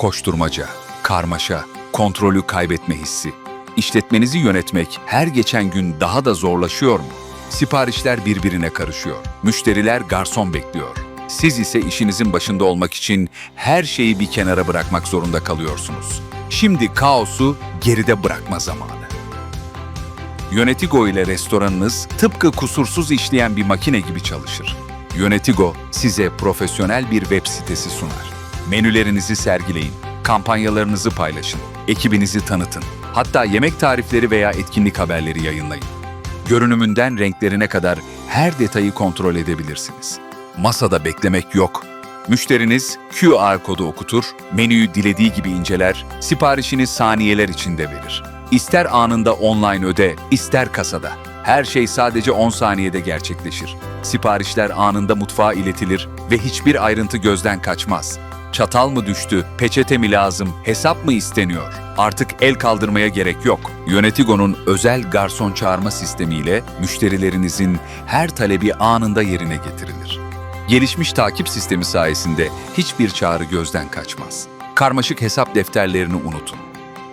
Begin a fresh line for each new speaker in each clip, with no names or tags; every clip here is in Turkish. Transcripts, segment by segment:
Koşturmaca, karmaşa, kontrolü kaybetme hissi. İşletmenizi yönetmek her geçen gün daha da zorlaşıyor mu? Siparişler birbirine karışıyor. Müşteriler garson bekliyor. Siz ise işinizin başında olmak için her şeyi bir kenara bırakmak zorunda kalıyorsunuz. Şimdi kaosu geride bırakma zamanı. Yönetigo ile restoranınız tıpkı kusursuz işleyen bir makine gibi çalışır. Yönetigo size profesyonel bir web sitesi sunar. Menülerinizi sergileyin, kampanyalarınızı paylaşın, ekibinizi tanıtın. Hatta yemek tarifleri veya etkinlik haberleri yayınlayın. Görünümünden renklerine kadar her detayı kontrol edebilirsiniz. Masada beklemek yok. Müşteriniz QR kodu okutur, menüyü dilediği gibi inceler, siparişini saniyeler içinde verir. İster anında online öde, ister kasada. Her şey sadece 10 saniyede gerçekleşir. Siparişler anında mutfağa iletilir ve hiçbir ayrıntı gözden kaçmaz. Çatal mı düştü, peçete mi lazım, hesap mı isteniyor? Artık el kaldırmaya gerek yok. Yönetigo'nun özel garson çağırma sistemiyle müşterilerinizin her talebi anında yerine getirilir. Gelişmiş takip sistemi sayesinde hiçbir çağrı gözden kaçmaz. Karmaşık hesap defterlerini unutun.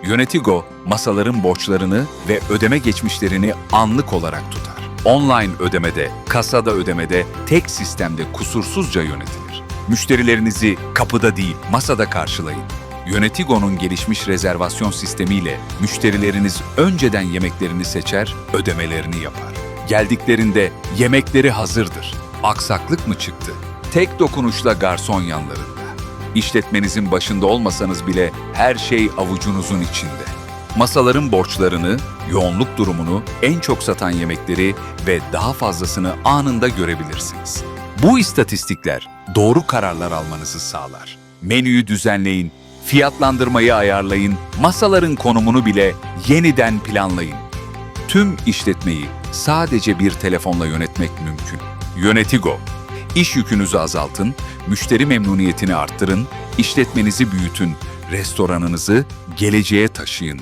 Yönetigo, masaların borçlarını ve ödeme geçmişlerini anlık olarak tutar. Online ödemede, kasada ödemede, tek sistemde kusursuzca yönetilir. Müşterilerinizi kapıda değil, masada karşılayın. Yönetigo'nun gelişmiş rezervasyon sistemiyle müşterileriniz önceden yemeklerini seçer, ödemelerini yapar. Geldiklerinde yemekleri hazırdır. Aksaklık mı çıktı? Tek dokunuşla garson yanlarında. İşletmenizin başında olmasanız bile her şey avucunuzun içinde. Masaların borçlarını, yoğunluk durumunu, en çok satan yemekleri ve daha fazlasını anında görebilirsiniz. Bu istatistikler doğru kararlar almanızı sağlar. Menüyü düzenleyin, fiyatlandırmayı ayarlayın, masaların konumunu bile yeniden planlayın. Tüm işletmeyi sadece bir telefonla yönetmek mümkün. Yönetigo. İş yükünüzü azaltın, müşteri memnuniyetini arttırın, işletmenizi büyütün, restoranınızı geleceğe taşıyın.